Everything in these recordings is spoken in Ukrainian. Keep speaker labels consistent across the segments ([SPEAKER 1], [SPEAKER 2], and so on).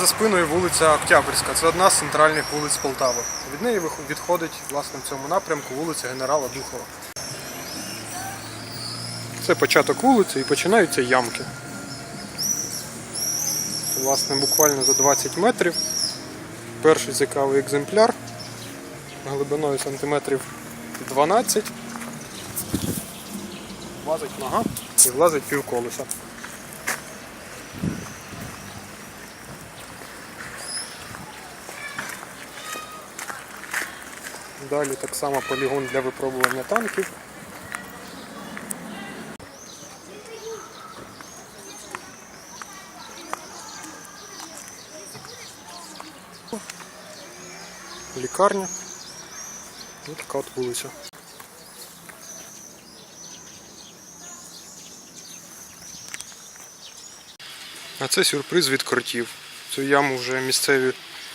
[SPEAKER 1] За спиною вулиця Октябрьська. Це одна з центральних вулиць Полтави. Від неї відходить власне в цьому напрямку вулиця Генерала Духова. Це початок вулиці і починаються ямки. Власне, буквально за 20 метрів. Перший цікавий екземпляр глибиною сантиметрів 12. Влазить нога і влазить півколеса. Далі так само полігон для випробування танків. Лікарня. І така от вулиця. А це сюрприз від кротів. Цю яму вже місцеві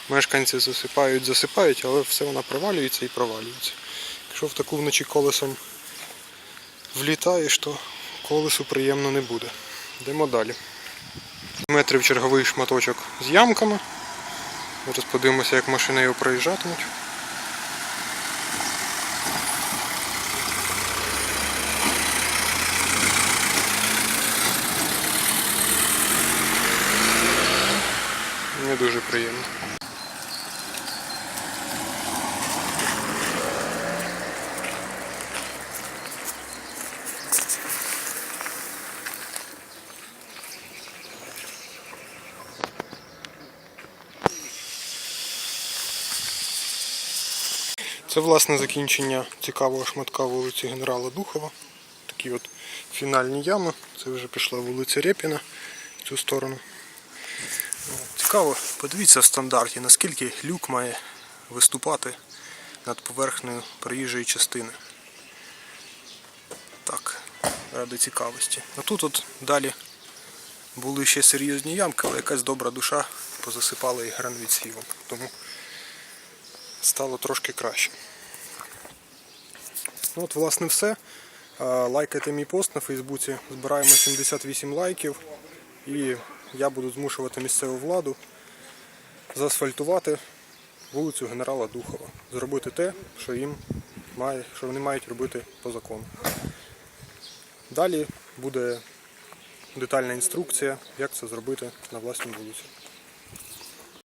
[SPEAKER 1] мешканці засипають, засипають, але все вона провалюється і провалюється. Якщо в таку вночі колесом влітаєш, то колесу приємно не буде. Йдемо далі. Метрів черговий шматочок з ямками. Зараз подивимося, як машини його проїжджатимуть. Не дуже приємно. Це власне закінчення цікавого шматка вулиці Генерала Духова. Такі от фінальні ями. Це вже пішла вулиця Рєпіна в цю сторону. Цікаво, подивіться в стандарті, наскільки люк має виступати над поверхнею проїжджої частини. Так, ради цікавості. А тут от далі були ще серйозні ямки, але якась добра душа позасипала їх гранвідсівом. Тому стало трошки краще. Ну от, власне, все. Лайкайте мій пост на Фейсбуці. Збираємо 78 лайків. І я буду змушувати місцеву владу заасфальтувати вулицю Генерала Духова. Зробити те, що їм має, що вони мають робити по закону. Далі буде детальна інструкція, як це зробити на власній вулиці.